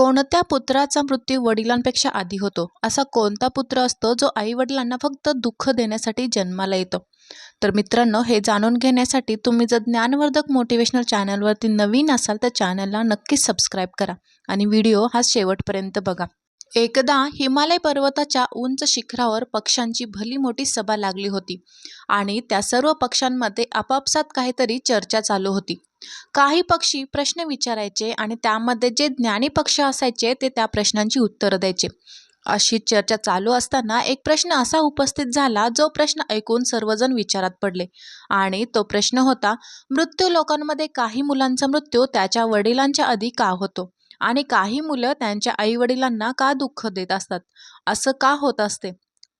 कोणत्या पुत्राचा मृत्यू वडिलांपेक्षा आधी होतो? असा कोणता पुत्र असतो जो आईवडिलांना फक्त दुःख देण्यासाठी जन्माला येतो? तर मित्रांनो हे जाणून घेण्यासाठी तुम्ही जर ज्ञानवर्धक मोटिवेशनल चॅनलवरती नवीन असाल तर चॅनलला नक्कीच सबस्क्राईब करा आणि व्हिडिओ हा शेवटपर्यंत बघा. एकदा हिमालय पर्वताच्या उंच शिखरावर पक्ष्यांची भली मोठी सभा लागली होती आणि त्या सर्व पक्ष्यांमध्ये आपापसात काहीतरी चर्चा चालू होती. काही पक्षी प्रश्न विचारायचे आणि त्यामध्ये जे ज्ञानी पक्ष असायचे ते त्या प्रश्नांची उत्तरं द्यायचे. अशी चर्चा चालू असताना एक प्रश्न असा उपस्थित झाला जो प्रश्न ऐकून सर्वजण विचारात पडले. आणि तो प्रश्न होता मृत्यू लोकांमध्ये काही मुलांचा मृत्यू त्याच्या वडिलांच्या आधी का होतो? आणि काही मुलं त्यांच्या आईवडिलांना का दुःख देत असतात? असं का होत असते?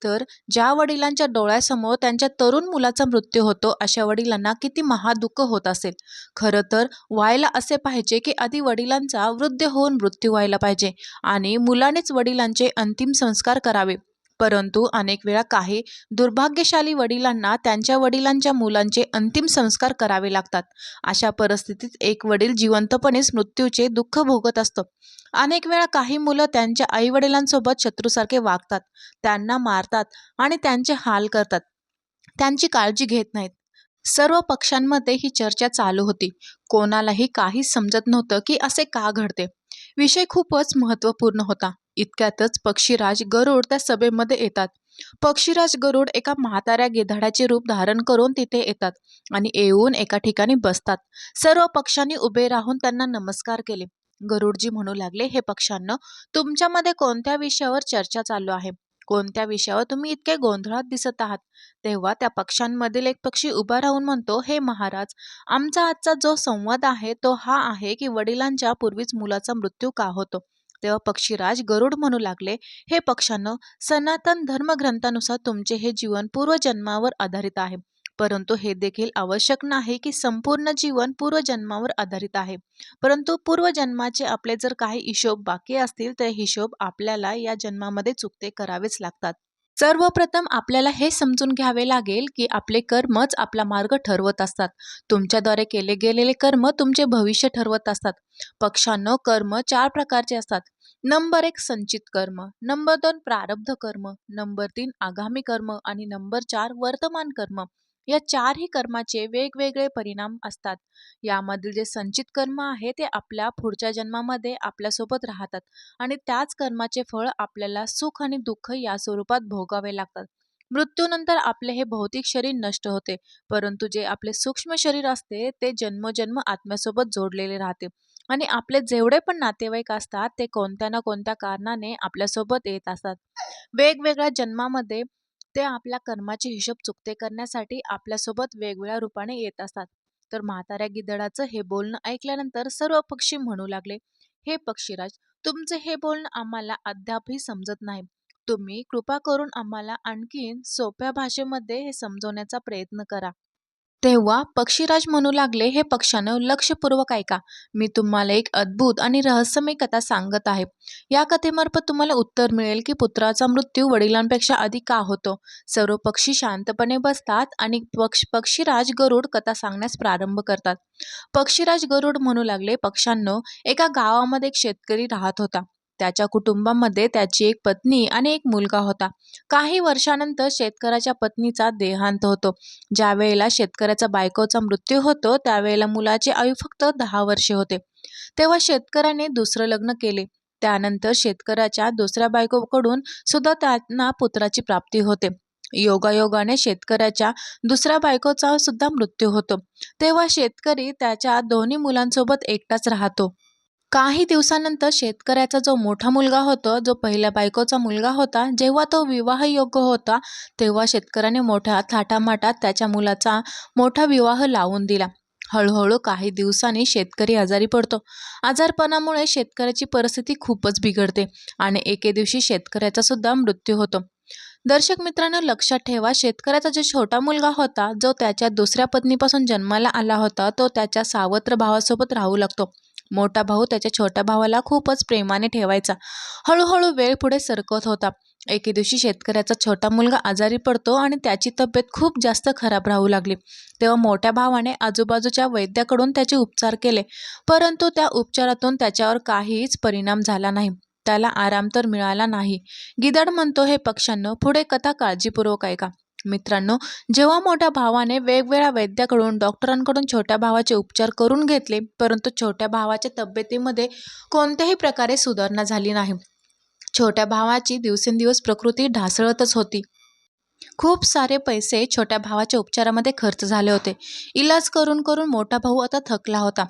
तर ज्या वडिलांच्या डोळ्यासमोर त्यांच्या तरुण मुलाचा मृत्यू होतो अशा वडिलांना किती महादुःख होत असेल. खरं तर व्हायला असे पाहिजे की आधी वडिलांचा वृद्ध होऊन मृत्यू व्हायला पाहिजे आणि मुलानेच वडिलांचे अंतिम संस्कार करावे. परंतु अनेक वेळा काही दुर्भाग्यशाली वडिलांना त्यांच्या वडिलांच्या मुलांचे अंतिम संस्कार करावे लागतात. अशा परिस्थितीत एक वडील जिवंतपणेच मृत्यूचे दुःख भोगत असतो. अनेक वेळा काही मुलं त्यांच्या आईवडिलांसोबत शत्रूसारखे वागतात. त्यांना मारतात आणि त्यांचे हाल करतात. त्यांची काळजी घेत नाहीत. सर्व पक्षांमध्ये ही चर्चा चालू होती. कोणालाही काहीच समजत नव्हतं की असे का घडते. विषय खूपच महत्त्वपूर्ण होता. इतक्यातच पक्षीराज गरुड त्या सभेमध्ये येतात. पक्षीराज गरुड एका म्हाताऱ्या गिधाडाचे रूप धारण करून तिथे येतात आणि येऊन एका ठिकाणी बसतात. सर्व पक्षांनी उभे राहून त्यांना नमस्कार केले. गरुडजी म्हणू लागले हे पक्षांना तुमच्यामध्ये कोणत्या विषयावर चर्चा चालू आहे? कोणत्या विषयावर तुम्ही इतके गोंधळात दिसत आहात? तेव्हा त्या पक्षांमधील एक पक्षी उभा राहून म्हणतो हे महाराज आमचा आजचा जो संवाद आहे तो हा आहे की वडिलांच्या पूर्वीच मुलाचा मृत्यू का होतो? तेव्हा पक्षीराज गरुड म्हणू लागले हे पक्षांनो सनातन धर्मग्रंथानुसार तुमचे हे जीवन पूर्वजन्मावर आधारित आहे. परंतु हे देखील आवश्यक नाही की संपूर्ण जीवन पूर्वजन्मावर आधारित आहे. परंतु पूर्वजन्माचे आपले जर काही हिशोब बाकी असतील तर हिशोब आपल्याला या जन्मामध्ये चुकते करावेच लागतात. सर्वप्रथम आपल्याला हे समजून घ्यावे लागेल की आपले कर्मच आपला मार्ग ठरवत असतात. तुमच्याद्वारे केले गेलेले कर्म तुमचे भविष्य ठरवत असतात. पक्षांनो कर्म चार प्रकारचे असतात. नंबर एक संचित कर्म नंबर दोन प्रारब्ध कर्म नंबर तीन आगामी कर्म आणि नंबर चार वर्तमान कर्म. या चारही कर्माचे वेगवेगळे परिणाम असतात. यामधील जे संचित कर्म आहे ते आपल्या पुढच्या जन्मामध्ये आपल्यासोबत राहतात आणि त्याच कर्माचे फळ आपल्याला सुख आणि दुःख या स्वरूपात भोगावे लागतात. मृत्यूनंतर आपले हे भौतिक शरीर नष्ट होते परंतु जे आपले सूक्ष्म शरीर असते ते जन्मजन्म आत्म्यासोबत जोडलेले राहते आणि आपले जेवढे पण नातेवाईक असतात ते कोणत्या ना कोणत्या कारणाने आपल्यासोबत येत असतात. वेगवेगळ्या जन्मामध्ये ते आपल्या कर्माचे हिशोब चुकते करण्यासाठी आपल्यासोबत वेगवेगळ्या रूपाने येत असतात. तर म्हाताऱ्या गिदडाचं हे बोलणं ऐकल्यानंतर सर्व पक्षी म्हणू लागले हे पक्षीराज तुमचे हे बोलणं आम्हाला अद्यापही समजत नाही. तुम्ही कृपा करून आम्हाला आणखीन सोप्या भाषेमध्ये हे समजवण्याचा प्रयत्न करा. तेव्हा पक्षीराज म्हणू लागले हे पक्षानं लक्षपूर्वक ऐका. मी तुम्हाला एक अद्भुत आणि रहस्यमय कथा सांगत आहे. या कथेमार्फत तुम्हाला उत्तर मिळेल की पुत्राचा मृत्यू वडिलांपेक्षा आधी का होतो. सर्व पक्षी शांतपणे बसतात आणि पक्ष पक्षीराज गरुड कथा सांगण्यास प्रारंभ करतात. पक्षीराज गरुड म्हणू लागले पक्षांनो एका गावामध्ये एक शेतकरी राहत होता. त्याच्या कुटुंबामध्ये त्याची एक पत्नी आणि एक मुलगा होता. काही वर्षानंतर शेतकऱ्याच्या पत्नीचा देहांत होतो. ज्या वेळेला शेतकऱ्याचा बायकोचा मृत्यू होतो त्यावेळेला मुलाचे आयु फक्त दहा वर्षे होते. तेव्हा शेतकऱ्याने दुसरं लग्न केले. त्यानंतर शेतकऱ्याच्या दुसऱ्या बायकोकडून सुद्धा त्यांना पुत्राची प्राप्ती होते. योगायोगाने शेतकऱ्याच्या दुसऱ्या बायकोचा सुद्धा मृत्यू होतो. तेव्हा शेतकरी त्याच्या दोन्ही मुलांसोबत एकटाच राहतो. काही दिवसानंतर शेतकऱ्याचा जो मोठा मुलगा होता जो पहिल्या बायकोचा मुलगा होता जेव्हा तो विवाहयोग्य होता तेव्हा शेतकऱ्याने मोठ्या थाटामाटात त्याच्या मुलाचा मोठा विवाह लावून दिला. हळूहळू काही दिवसांनी शेतकरी आजारी पडतो. आजारपणामुळे शेतकऱ्याची परिस्थिती खूपच बिघडते आणि एके दिवशी शेतकऱ्याचा सुद्धा मृत्यू होतो. दर्शक मित्रांनो लक्षात ठेवा शेतकऱ्याचा जो छोटा मुलगा होता जो त्याच्या दुसऱ्या पत्नीपासून जन्माला आला होता तो त्याच्या सावत्र भावासोबत राहू लागतो. मोठा भाऊ त्याच्या छोट्या भावाला खूपच प्रेमाने ठेवायचा. हळूहळू वेळ पुढे सरकत होता. एके दिवशी शेतकऱ्याचा छोटा मुलगा आजारी पडतो आणि त्याची तब्येत खूप जास्त खराब राहू लागली. तेव्हा मोठ्या भावाने आजूबाजूच्या वैद्याकडून त्याचे उपचार केले. परंतु त्या उपचारातून त्याच्यावर काहीच परिणाम झाला नाही. त्याला आराम तर मिळाला नाही. गिदड म्हणतो हे पक्ष्यांनो पुढे कथा काळजीपूर्वक ऐका. मित्रांनो जेव्हा मोठ्या भावाने वेगवेगळ्या वैद्याकडून डॉक्टरांकडून छोट्या भावाचे उपचार करून घेतले परंतु छोट्या भावाच्या तब्येतीमध्ये कोणत्याही प्रकारे सुधारणा झाली नाही. छोट्या भावाची दिवसेंदिवस प्रकृती ढासळतच होती. खूप सारे पैसे छोट्या भावाच्या उपचारामध्ये खर्च झाले होते. इलाज करून करून मोठा भाऊ आता थकला होता.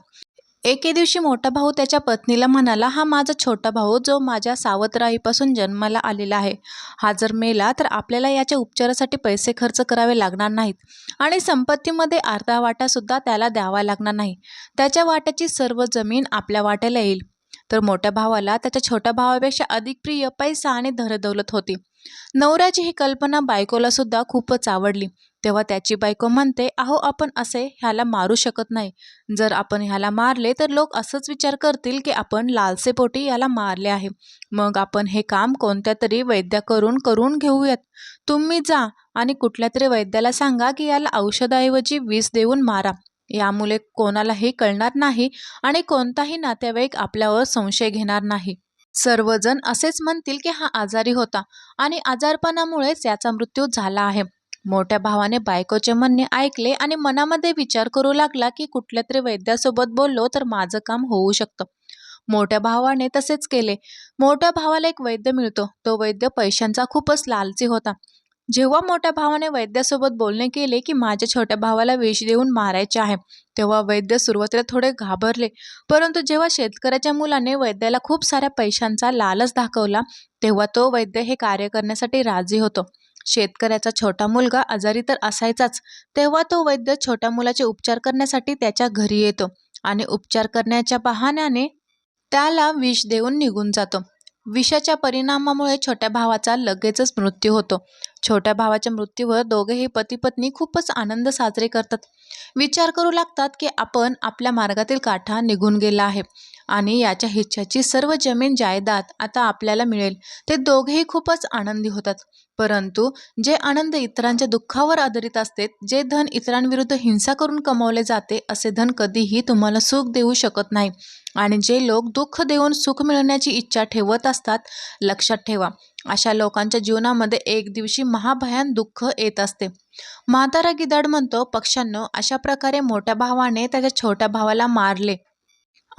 एके दिवशी मोठा भाऊ त्याच्या पत्नीला म्हणाला हा माझा छोटा भाऊ जो माझ्या सावतराईपासून जन्माला आलेला आहे. हा जर मेला तर आपल्याला याच्या उपचारासाठी पैसे खर्च करावे लागणार नाहीत आणि संपत्तीमध्ये अर्धा वाटासुद्धा त्याला द्यावा लागणार नाही. त्याच्या वाट्याची सर्व जमीन आपल्या वाट्याला येईल. तर मोठ्या भावाला त्याच्या छोट्या भावापेक्षा अधिक प्रिय पैसा आणि धरदौलत होती. नवऱ्याची ही कल्पना बायकोला सुद्धा खूपच आवडली. तेव्हा त्याची बायको म्हणते अहो आपण असे ह्याला मारू शकत नाही. जर आपण ह्याला मारले तर लोक असंच विचार करतील की आपण लालसेपोटी याला मारले आहे. मग आपण हे काम कोणत्या तरी वैद्याकडून करून घेऊयात. तुम्ही जा आणि कुठल्या तरी वैद्याला सांगा की याला औषधाऐवजी विष देऊन मारा. यामुळे कोणालाही कळणार नाही आणि कोणताही नातेवाईक आपल्यावर संशय घेणार नाही. सर्वजण असेच म्हणतील की हा आजारी होता आणि आजारपणामुळेच याचा मृत्यू झाला आहे. मोठ्या भावाने बायकोचे म्हणणे ऐकले आणि मनामध्ये विचार करू लागला की कुठल्या तरी वैद्यासोबत बोललो तर माझं काम होऊ शकतं. मोठ्या भावाने तसेच केले. मोठ्या भावाला एक वैद्य मिळतो. तो वैद्य पैशांचा खूपच लालची होता. जेव्हा मोठ्या भावाने वैद्यासोबत बोलणे केले की माझ्या छोट्या भावाला विष देऊन मारायचे आहे तेव्हा वैद्य सुरुवातीला थोडे घाबरले. परंतु जेव्हा शेतकऱ्याच्या मुलाने वैद्याला खूप साऱ्या पैशांचा लालच दाखवला तेव्हा तो वैद्य हे कार्य करण्यासाठी राजी होतो. शेतकऱ्याचा छोटा मुलगा आजारी तर असायचाच तेव्हा तो वैद्य छोट्या मुलाचे उपचार करण्यासाठी त्याच्या घरी येतो आणि उपचार करण्याच्या बहाण्याने त्याला विष देऊन निघून जातो. विषाच्या परिणामामुळे छोट्या भावाचा लगेचच मृत्यू होतो. छोट्या भावाच्या मृत्यूवर दोघेही पती पत्नी खूपच आनंद साजरे करतात. विचार करू लागतात की आपण आपल्या मार्गातील काठा निघून गेला आहे आणि याच्या हिच्छाची सर्व जमीन जायदाद आता आपल्याला मिळेल. ते दोघेही खूपच आनंदी होतात. परंतु जे आनंद इतरांच्या दुःखावर आधारित असते जे धन इतरांविरुद्ध हिंसा करून कमावले जाते असे धन कधीही तुम्हाला सुख देऊ शकत नाही. आणि जे लोक दुःख देऊन सुख मिळवण्याची इच्छा ठेवत असतात लक्षात ठेवा. अशा लोकांच्या जीवनामध्ये एक दिवशी महाभयान दुःख येत असते. म्हातारा गिदड म्हणतो पक्ष्यांनो अशा प्रकारे मोठ्या भावाने त्याच्या छोट्या भावाला मारले.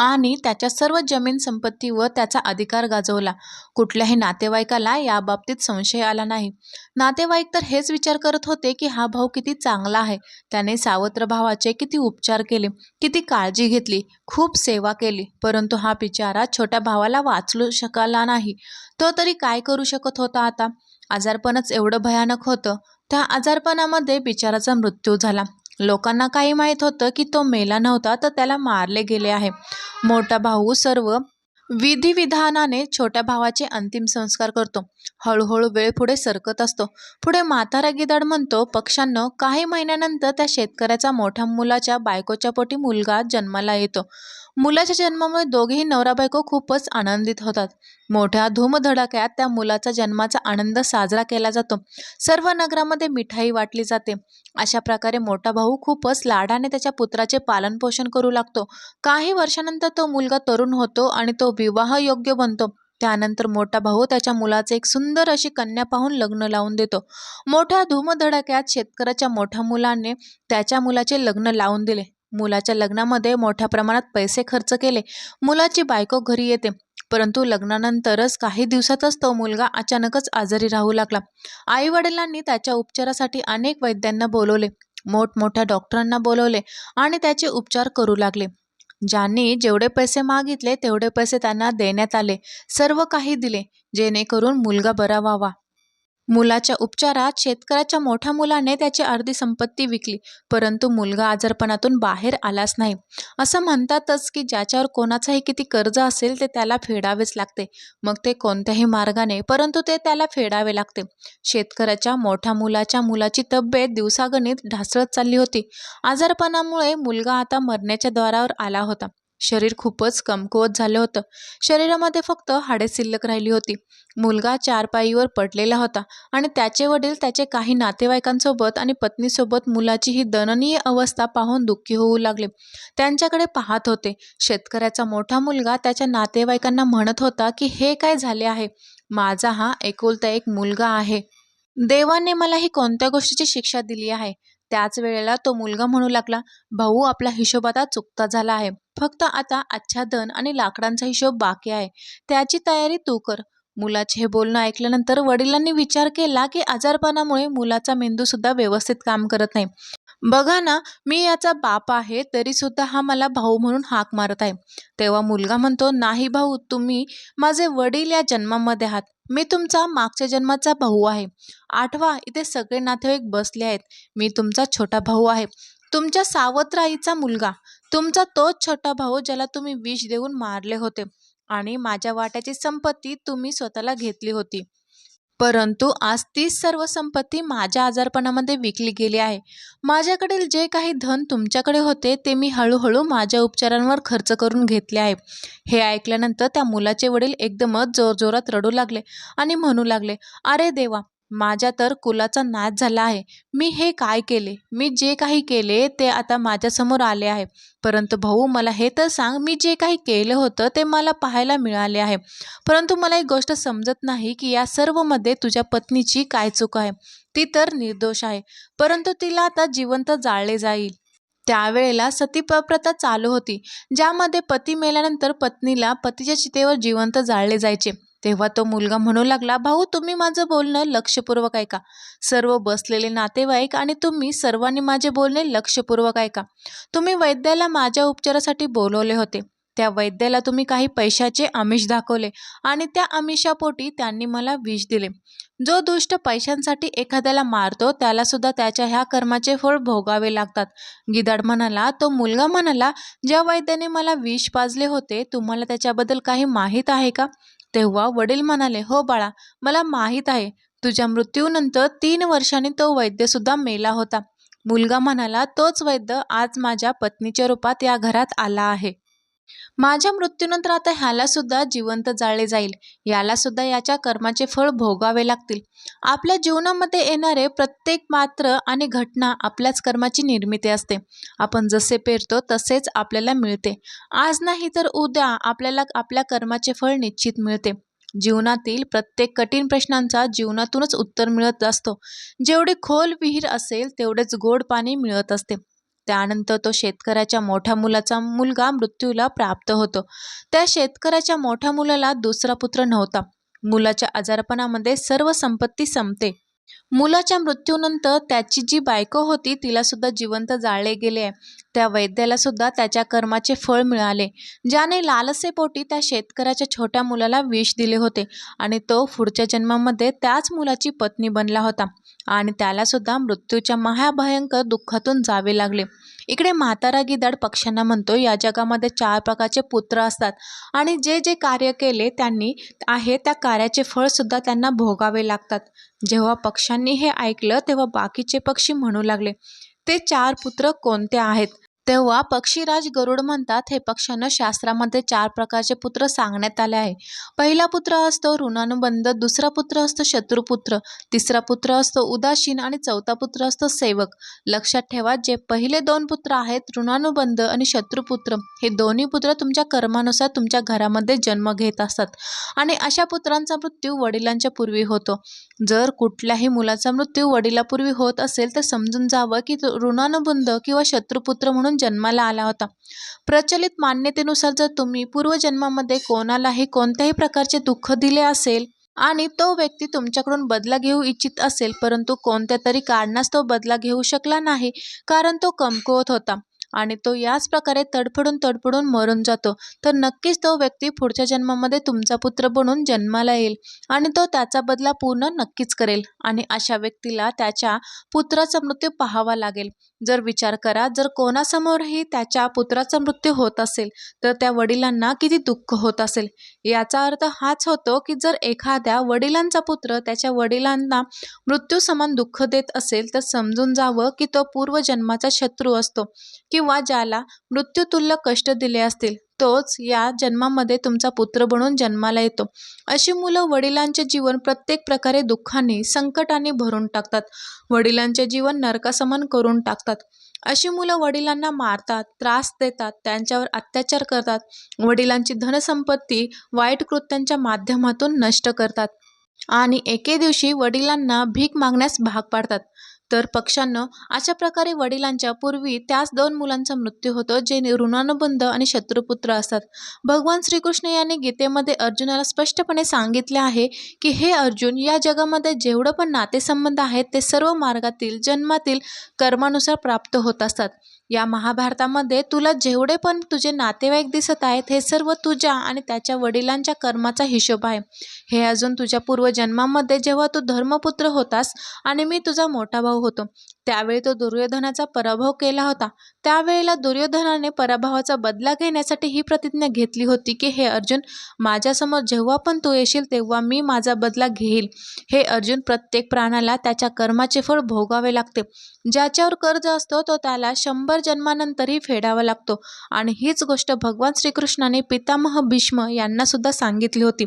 आणि त्याच्या सर्व जमीन संपत्तीवर त्याचा अधिकार गाजवला. कुठल्याही नातेवाईकाला याबाबतीत संशय आला नाही. नातेवाईक तर हेच विचार करत होते की हा भाऊ किती चांगला आहे. त्याने सावत्र भावाचे किती उपचार केले किती काळजी घेतली खूप सेवा केली परंतु हा बिचारा छोट्या भावाला वाचलू शकला नाही. तो तरी काय करू शकत होता आता? आजारपणच एवढं भयानक होतं. त्या आजारपणामध्ये बिचाराचा मृत्यू झाला. लोकांना काही माहीत होतं की तो मेला नव्हता तर त्याला मारले गेले आहे. मोठा भाऊ सर्व विधिविधानाने छोट्या भावाचे अंतिम संस्कार करतो. हळूहळू वेळ पुढे सरकत असतो. पुढे म्हातारा गिदाड म्हणतो पक्षांना काही महिन्यानंतर त्या शेतकऱ्याचा मोठ्या मुलाच्या बायकोच्या पोटी मुलगा जन्माला येतो. मुलाच्या जन्मामुळे दोघेही नवरा बायको खूपच आनंदित होतात. मोठ्या धूमधडाक्यात त्या मुलाचा जन्माचा आनंद साजरा केला जातो. सर्व नगरामध्ये मिठाई वाटली जाते. अशा प्रकारे मोठा भाऊ खूपच लाडाने त्याच्या पुत्राचे पालनपोषण करू लागतो. काही वर्षानंतर तो मुलगा तरुण होतो आणि तो विवाह योग्य बनतो. त्यानंतर मोठा भाऊ त्याच्या मुलाचे एक सुंदर अशी कन्या पाहून लग्न लावून देतो. मोठ्या धूमधडाक्यात शेतकऱ्याच्या मोठ्या मुलाने त्याच्या मुलाचे लग्न लावून दिले. मुलाच्या लग्नामध्ये मोठ्या प्रमाणात पैसे खर्च केले. मुलाची बायको घरी येते. परंतु लग्नानंतरच काही दिवसातच तो मुलगा अचानकच आजारी राहू लागला. आई वडिलांनी त्याच्या उपचारासाठी अनेक वैद्यांना बोलवले. मोठमोठ्या डॉक्टरांना बोलवले आणि त्याचे उपचार करू लागले. ज्यांनी जेवढे पैसे मागितले तेवढे पैसे त्यांना देण्यात आले. सर्व काही दिले जेणेकरून मुलगा बरा व्हावा. मुलाच्या उपचारात शेतकऱ्याच्या मोठ्या मुलाने त्याची अर्धी संपत्ती विकली परंतु मुलगा आजारपणातून बाहेर आलाच नाही. असं म्हणतातच की ज्याच्यावर कोणाचाही किती कर्ज असेल ते त्याला फेडावेच लागते. मग ते कोणत्याही मार्गाने परंतु ते त्याला फेडावे लागते. शेतकऱ्याच्या मोठ्या मुलाच्या मुलाची तब्येत दिवसागणित ढासळत चालली होती. आजारपणामुळे मुलगा आता मरण्याच्या द्वारावर आला होता. शरीर खूपच कमकुवत झालं होतं. शरीरामध्ये फक्त हाडे शिल्लक राहिली होती. मुलगा चारपाईवर पडलेला होता आणि त्याचे वडील त्याचे काही नातेवाईकांसोबत आणि पत्नीसोबत मुलाची ही दननीय अवस्था पाहून दुःखी होऊ लागले. त्यांच्याकडे पाहत होते. शेतकऱ्याचा मोठा मुलगा त्याच्या नातेवाईकांना म्हणत होता की हे काय झाले आहे? माझा हा एकुलता एक मुलगा आहे. देवाने मला ही कोणत्या गोष्टीची शिक्षा दिली आहे? त्याच वेळेला तो मुलगा म्हणू लागला भाऊ आपला हिशोब आता चुकता झाला आहे. फक्त आता आच्छादन आणि लाकडांचा हिशोब बाकी आहे. त्याची तयारी तू कर. मुलाचे हे बोलणं ऐकल्यानंतर वडिलांनी विचार केला की आजारपणामुळे मुलाचा मेंदूसुद्धा व्यवस्थित काम करत नाही. बघा ना मी याचा बाप आहे तरी सुद्धा हा मला भाऊ म्हणून हाक मारत आहे. तेव्हा मुलगा म्हणतो नाही भाऊ तुम्ही माझे वडील या जन्मामध्ये आहात. मी तुमचा मागच्या जन्माचा भाऊ आहे. आठवा इथे सगळे नातेवाईक बसले आहेत. मी तुमचा छोटा भाऊ आहे. तुमच्या सावत्र आईचा मुलगा. तुमचा तोच छोटा भाऊ ज्याला तुम्ही विष देऊन मारले होते. आणि माझ्या वाट्याची संपत्ती तुम्ही स्वतःला घेतली होती. परंतु आज तीच सर्व संपत्ती माझ्या आजारपणामध्ये विकली गेली आहे. माझ्याकडील जे काही धन तुमच्याकडे होते ते मी हळूहळू माझ्या उपचारांवर खर्च करून घेतले आहे. हे ऐकल्यानंतर त्या मुलाचे वडील एकदमच जोरजोरात रडू लागले आणि म्हणू लागले अरे देवा माझ्या तर कुलाचा नाश झाला आहे. मी हे काय केले? मी जे काही केले ते आता माझ्यासमोर आले आहे. परंतु भाऊ मला हे तर सांग मी जे काही केलं होतं ते मला पाहायला मिळाले आहे. परंतु मला एक गोष्ट समजत नाही की या सर्वमध्ये तुझ्या पत्नीची काय चूक आहे? ती तर निर्दोष आहे. परंतु तिला आता जिवंत जाळले जाईल. त्यावेळेला सती प्रथा चालू होती ज्यामध्ये पती मेल्यानंतर पत्नीला पतीच्या चितेवर जिवंत जाळले जायचे. तेव्हा तो मुलगा म्हणू लागला भाऊ तुम्ही माझं बोलणं लक्षपूर्वक ऐका. सर्व बसलेले नातेवाईक आणि तुम्ही सर्वांनी माझे बोलणे लक्षपूर्वक ऐका. तुम्ही वैद्याला माझ्या उपचारासाठी बोलवले होते. त्या वैद्याला तुम्ही काही पैशाचे आमिष दाखवले आणि त्या आमिषापोटी त्यांनी मला विष दिले. जो दुष्ट पैशांसाठी एखाद्याला मारतो त्याला सुद्धा त्याच्या ह्या कर्माचे फळ भोगावे लागतात. गिदाड म्हणाला तो मुलगा म्हणाला ज्या वैद्याने मला विष पाजले होते तुम्हाला त्याच्याबद्दल काही माहीत आहे का? तेव्हा वडील म्हणाले हो बाळा मला माहीत आहे तुझ्या मृत्यूनंतर तीन वर्षांनी तो वैद्यसुद्धा मेला होता. मुलगा म्हणाला तोच वैद्य आज माझ्या पत्नीच्या रूपात या घरात आला आहे. माझ्या मृत्यूनंतर आता ह्यालासुद्धा जिवंत जाळले जाईल. यालासुद्धा याच्या कर्माचे फळ भोगावे लागतील. आपल्या जीवनामध्ये येणारे प्रत्येक मात्र आणि घटना आपल्याच कर्माची निर्मिती असते. आपण जसे पेरतो तसेच आपल्याला मिळते. आज नाही तर उद्या आपल्याला आपल्या कर्माचे फळ निश्चित मिळते. जीवनातील प्रत्येक कठीण प्रश्नांचा जीवनातूनच उत्तर मिळत असतो. जेवढी खोल विहीर असेल तेवढेच गोड पाणी मिळत असते. त्यानंतर तो शेतकऱ्याच्या मोठ्या मुलाचा मुलगा मृत्यूला प्राप्त होतो. त्या शेतकऱ्याच्या मोठ्या मुलाला दुसरा पुत्र नव्हता. मुलाच्या आजारपणामध्ये सर्व संपत्ती संपते. मुलाच्या मृत्यूनंतर त्याची जी बायको होती तिला सुद्धा जिवंत जाळले गेले. त्या वैद्याला सुद्धा त्याच्या कर्माचे फळ मिळाले ज्याने लालसेपोटी त्या शेतकऱ्याच्या छोट्या मुलाला विष दिले होते आणि तो पुढच्या जन्मामध्ये त्याच मुलाची पत्नी बनला होता आणि त्यालासुद्धा मृत्यूच्या महाभयंकर दुःखातून जावे लागले. इकडे म्हातारा गिदाड पक्ष्यांना म्हणतो या जगामध्ये चार प्रकारचे पुत्र असतात आणि जे जे कार्य केले त्यांनी आहे त्या कार्याचे फळसुद्धा त्यांना भोगावे लागतात. जेव्हा पक्ष्यांनी हे ऐकलं तेव्हा बाकीचे पक्षी म्हणू लागले ते चार पुत्र कोणते आहेत? तेव्हा पक्षीराज गरुड म्हणतात हे पक्ष्यांना शास्त्रामध्ये चार प्रकारचे पुत्र सांगण्यात आले आहे. पहिला पुत्र असतो ऋणानुबंध दुसरा पुत्र असतो शत्रुपुत्र तिसरा पुत्र असतो उदासीन आणि चौथा पुत्र असतो सेवक. लक्षात ठेवा जे पहिले दोन पुत्र आहेत ऋणानुबंध आणि शत्रुपुत्र हे दोन्ही पुत्र तुमच्या कर्मानुसार तुमच्या घरामध्ये जन्म घेत असतात. आणि अशा पुत्रांचा मृत्यू वडिलांच्या पूर्वी होतो. जर कुठल्याही मुलाचा मृत्यू वडिलापूर्वी होत असेल तर समजून जावं की ऋणानुबंध किंवा शत्रुपुत्र म्हणून जन्माला आला होता. प्रचलित मान्यतेनुसार जर तुम्ही पूर्वजन्मामध्ये कोणालाही कोणत्याही प्रकारचे दुःख दिले असेल आणि तो व्यक्ती तुमच्याकडून बदला घेऊ इच्छित असेल परंतु कोणत्या तरी तो बदला घेऊ शकला नाही कारण तो कमकुवत होता. आणि तो याच प्रकारे तडफडून तडफडून मरून जातो. तर नक्कीच तो व्यक्ती पुढच्या जन्मामध्ये तुमचा पुत्र बनून जन्माला येईल आणि तो त्याचा बदला पूर्ण नक्कीच करेल आणि अशा व्यक्तीला त्याच्या पुत्राचा मृत्यू पाहावा लागेल. जर विचार करा जर कोणासमोरही त्याच्या पुत्राचा मृत्यू होत असेल तर त्या वडिलांना किती दुःख होत असेल? याचा अर्थ हाच होतो की जर एखाद्या वडिलांचा पुत्र त्याच्या वडिलांना मृत्यू समान दुःख देत असेल तर समजून जावं की तो पूर्वजन्माचा शत्रू असतो. की किंवा ज्याला मृत्यूतुल्य कष्ट दिले असतील तोच या जन्मामध्ये तुमचा पुत्र बनून जन्माला येतो. अशी मुलं वडिलांचे जीवन प्रत्येक प्रकारे दुःखाने संकटाने भरून टाकतात. वडिलांचे जीवन नरकासमन करून टाकतात. अशी मुलं वडिलांना मारतात त्रास देतात त्यांच्यावर अत्याचार करतात. वडिलांची धनसंपत्ती वाईट कृत्यांच्या माध्यमातून नष्ट करतात. आणि एके दिवशी वडिलांना भीक मागण्यास भाग पाडतात. तर पक्षांनो अशा प्रकारे वडिलांच्या पूर्वी त्याच दोन मुलांचा मृत्यू होतो जे ऋणानुबंध आणि शत्रुपुत्र असतात. भगवान श्रीकृष्ण यांनी गीतेमध्ये अर्जुनाला स्पष्टपणे सांगितले आहे की हे अर्जुन या जगामध्ये जेवढं पण नातेसंबंध आहेत ते सर्व मार्गातील जन्मातील कर्मानुसार प्राप्त होत असतात. या महाभारतामध्ये तुला जेवढे पण तुझे नातेवाईक दिसत आहेत हे सर्व तुझ्या आणि त्याच्या वडिलांच्या कर्माचा हिशोब आहे. हे अजून तुझ्या पूर्वजन्मामध्ये जेव्हा तू धर्मपुत्र होतास आणि मी तुझा मोठा भाऊ होतो त्यावेळी तो दुर्योधनाचा पराभव केला होता. त्यावेळेला दुर्योधनाने पराभवाचा बदला घेण्यासाठी ही प्रतिज्ञा घेतली होती की हे अर्जुन माझ्यासमोर जेव्हा पण तू येशील तेव्हा मी माझा बदला घेईल. हे अर्जुन प्रत्येक प्राण्याला त्याच्या कर्माचे फळ भोगावे लागते. ज्याच्यावर कर्ज असतो तो त्याला शंभर जन्मानंतरही फेडावा लागतो. आणि हीच गोष्ट भगवान श्रीकृष्णाने पितामह भीष्म यांना सुद्धा सांगितली होती.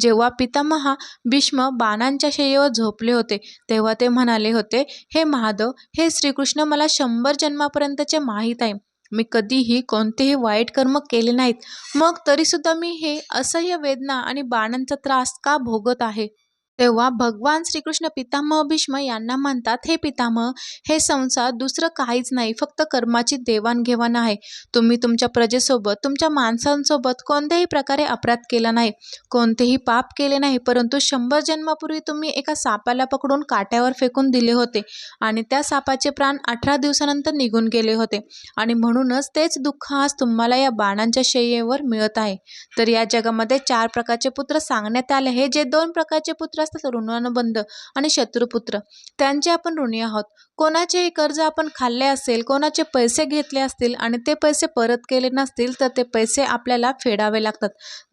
जेव्हा पितामहा भीष्म बाणांच्या शय्येवर झोपले होते तेव्हा ते म्हणाले होते हे महादेव हे श्रीकृष्ण मला शंभर जन्मापर्यंतचे माहीत आहे. मी कधीही कोणतेही वाईट कर्म केले नाहीत. मग तरीसुद्धा मी हे असह्य वेदना आणि बाणांचा त्रास का भोगत आहे? तेव्हा भगवान श्रीकृष्ण पितामह भीष्म यांना म्हणतात हे पितामह हे संसार दुसरं काहीच नाही फक्त कर्माची देवाणघेवाण आहे. तुम्ही तुमच्या प्रजेसोबत तुमच्या माणसांसोबत कोणत्याही प्रकारे अपराध केला नाही कोणतेही पाप केले नाही परंतु शंभर जन्मापूर्वी तुम्ही एका सापाला पकडून काट्यावर फेकून दिले होते आणि त्या सापाचे प्राण अठरा दिवसानंतर निघून गेले होते. आणि म्हणूनच तेच दुःख आज तुम्हाला या बाणांच्या शय्येवर मिळत आहे. तर या जगामध्ये चार प्रकारचे पुत्र सांगण्यात आले. हे जे दोन प्रकारचे पुत्र असतात ऋणानुबंध आणि शत्रुपुत्र. त्यांचे आपण ऋणी आहोत. कोणाचेही कर्ज आपण खाल्ले असेल कोणाचे पैसे घेतले असतील आणि ते पैसे परत केले नसतील तर ते पैसे आपल्याला फेडावे लागतात.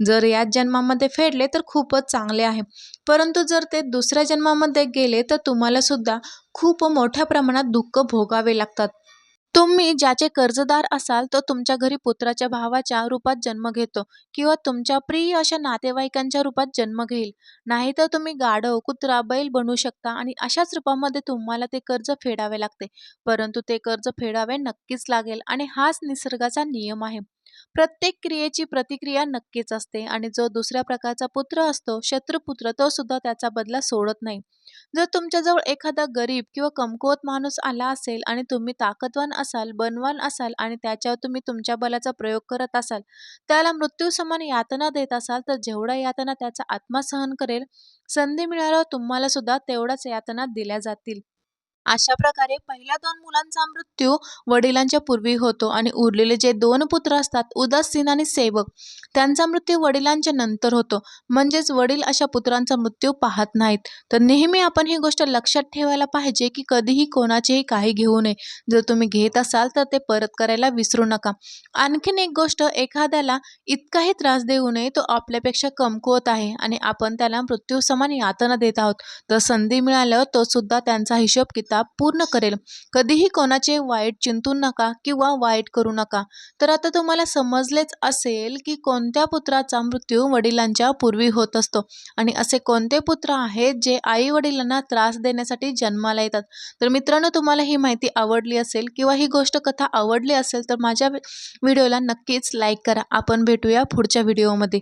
जर याच जन्मामध्ये फेडले तर खूपच चांगले आहे. परंतु जर ते दुसऱ्या जन्मामध्ये गेले तर तुम्हाला सुद्धा खूप मोठ्या प्रमाणात दुःख भोगावे लागतात. तुम्ही ज्याचे कर्जदार असाल तो तुमच्या घरी पुत्राच्या भावाच्या रूपात जन्म घेतो किंवा तुमच्या प्रिय अशा नातेवाईकांच्या रूपात जन्म घेईल. नाहीतर तुम्ही गाढव कुत्रा बैल बनू शकता आणि अशाच रूपामध्ये तुम्हाला ते कर्ज फेडावे लागते. परंतु ते कर्ज फेडावे नक्कीच लागेल आणि हाच निसर्गाचा नियम आहे. प्रत्येक क्रियेची प्रतिक्रिया नक्कीच असते आणि जो दुसऱ्या प्रकारचा पुत्र असतो शत्रुपुत्र तो सुद्धा त्याचा बदला सोडत नाही. जर तुमच्याजवळ एखादा गरीब किंवा कमकुवत माणूस आला असेल आणि तुम्ही ताकदवान असाल बनवान असाल आणि त्याच्यावर तुम्ही तुमच्या बलाचा प्रयोग करत असाल त्याला मृत्यू समान यातना देत असाल तर जेवढा यातना त्याचा आत्मा सहन करेल संधी मिळाल्यावर तुम्हाला सुद्धा तेवढाच यातना दिल्या जातील. अशा प्रकारे पहिल्या दोन मुलांचा मृत्यू वडिलांच्या पूर्वी होतो आणि उरलेले जे दोन पुत्र असतात उदासीन आणि सेवक त्यांचा मृत्यू वडिलांच्या नंतर होतो. म्हणजेच वडील अशा पुत्रांचा मृत्यू पाहत नाहीत. तर नेहमी आपण ही गोष्ट लक्षात ठेवायला पाहिजे की कधीही कोणाचेही काही घेऊ नये. जर तुम्ही घेत असाल तर ते परत करायला विसरू नका. आणखीन एक गोष्ट एखाद्याला इतकाही त्रास देऊ नये तो आपल्यापेक्षा कमकुवत आहे आणि आपण त्याला मृत्यू समान यातना देत आहोत. तर संधी मिळाल्यावर तो सुद्धा त्यांचा हिशोब किताब पूर्ण करेल. कधीही कोणाचे वाईट चिंतू नका किंवा वाईट करू नका. तर आता तुम्हाला समजलेच असेल की कोणत्या पुत्राचा मृत्यू वडिलांच्या पूर्वी होत असतो. आणि असे कोणते पुत्र आहेत जे आई वडिलांना त्रास देण्यासाठी जन्माला येतात? तर मित्रांनो तुम्हाला ही माहिती आवडली असेल किंवा ही गोष्ट कथा आवडली असेल तर माझ्या व्हिडिओला नक्कीच लाईक करा. आपण भेटूया पुढच्या व्हिडिओमध्ये.